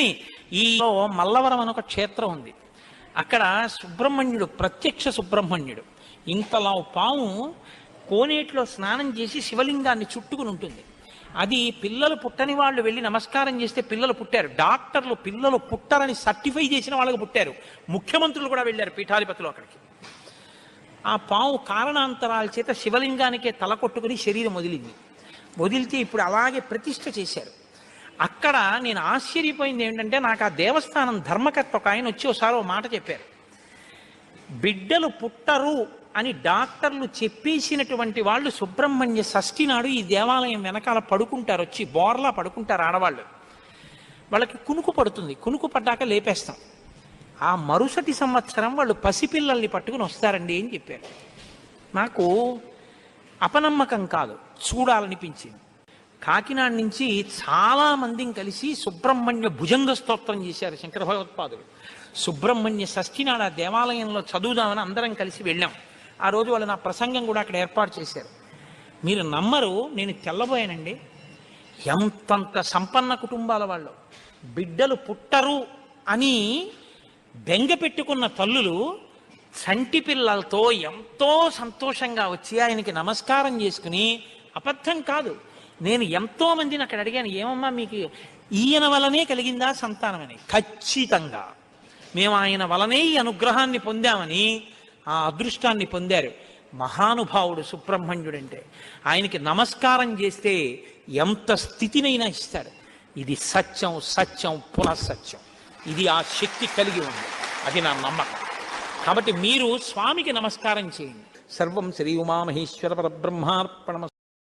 ఈ మల్లవరం అని ఒక క్షేత్రం ఉంది. అక్కడ సుబ్రహ్మణ్యుడు ప్రత్యక్ష సుబ్రహ్మణ్యుడు. ఇంతలా పాము కోనేటిలో స్నానం చేసి శివలింగాన్ని చుట్టుకుని ఉంటుంది. అది పిల్లలు పుట్టని వాళ్ళు వెళ్ళి నమస్కారం చేస్తే పిల్లలు పుట్టారు. డాక్టర్లు పిల్లలు పుట్టారని సర్టిఫై చేసిన వాళ్ళకి పుట్టారు. ముఖ్యమంత్రులు కూడా వెళ్ళారు పీఠాధిపతులు అక్కడికి. ఆ పాము కారణాంతరాల చేత శివలింగానికే తల కొట్టుకుని శరీరం వదిలింది. వదిలితే ఇప్పుడు అలాగే ప్రతిష్ట చేశారు. అక్కడ నేను ఆశ్చర్యపోయింది ఏంటంటే నాకు ఆ దేవస్థానం ధర్మకర్త ఒక ఆయన వచ్చి ఒకసారి ఓ మాట చెప్పారు. బిడ్డలు పుట్టరు అని డాక్టర్లు చెప్పేసినటువంటి వాళ్ళు సుబ్రహ్మణ్య షష్ఠి నాడు ఈ దేవాలయం వెనకాల పడుకుంటారు వచ్చి బోర్లా పడుకుంటారు ఆడవాళ్ళు. వాళ్ళకి కునుకు పడుతుంది. కునుకు పడ్డాక లేపేస్తాం. ఆ మరుసటి సంవత్సరం వాళ్ళు పసిపిల్లల్ని పట్టుకుని వస్తారండి అని చెప్పారు. నాకు అపనమ్మకం కాదు చూడాలనిపించింది. కాకినాడ నుంచి చాలా మందిని కలిసి సుబ్రహ్మణ్య భుజంగ స్తోత్రం చేశారు శంకర భగవత్పాదులు సుబ్రహ్మణ్య షష్ఠినాడు ఆ దేవాలయంలో చదువుదామని అందరం కలిసి వెళ్ళాం. ఆ రోజు వాళ్ళు నా ప్రసంగం కూడా అక్కడ ఏర్పాటు చేశారు. మీరు నమ్మరు నేను తెల్లబోయానండి. ఎంతంత సంపన్న కుటుంబాల వాళ్ళు. బిడ్డలు పుట్టరు అని బెంగ పెట్టుకున్న తల్లులు చంటి పిల్లలతో ఎంతో సంతోషంగా వచ్చి ఆయనకి నమస్కారం చేసుకుని అబద్ధం కాదు. నేను ఎంతో మందిని అక్కడ అడిగాను ఏమమ్మా మీకు ఈయన వలనే కలిగిందా సంతానం? అని. ఖచ్చితంగా. మేము ఆయన వలనే ఈ అనుగ్రహాన్ని పొందామని ఆ అదృష్టాన్ని పొందారు. మహానుభావుడు సుబ్రహ్మణ్యుడంటే. ఆయనకి నమస్కారం చేస్తే ఎంత స్థితినైనా ఇస్తాడు ఇది సత్యం సత్యం పునఃసత్యం ఇది ఆ శక్తి కలిగి ఉంది. అది నా నమ్మకం. కాబట్టి మీరు స్వామికి నమస్కారం చేయండి. సర్వం శ్రీ ఉమామహేశ్వర పరబ్రహ్మార్పణ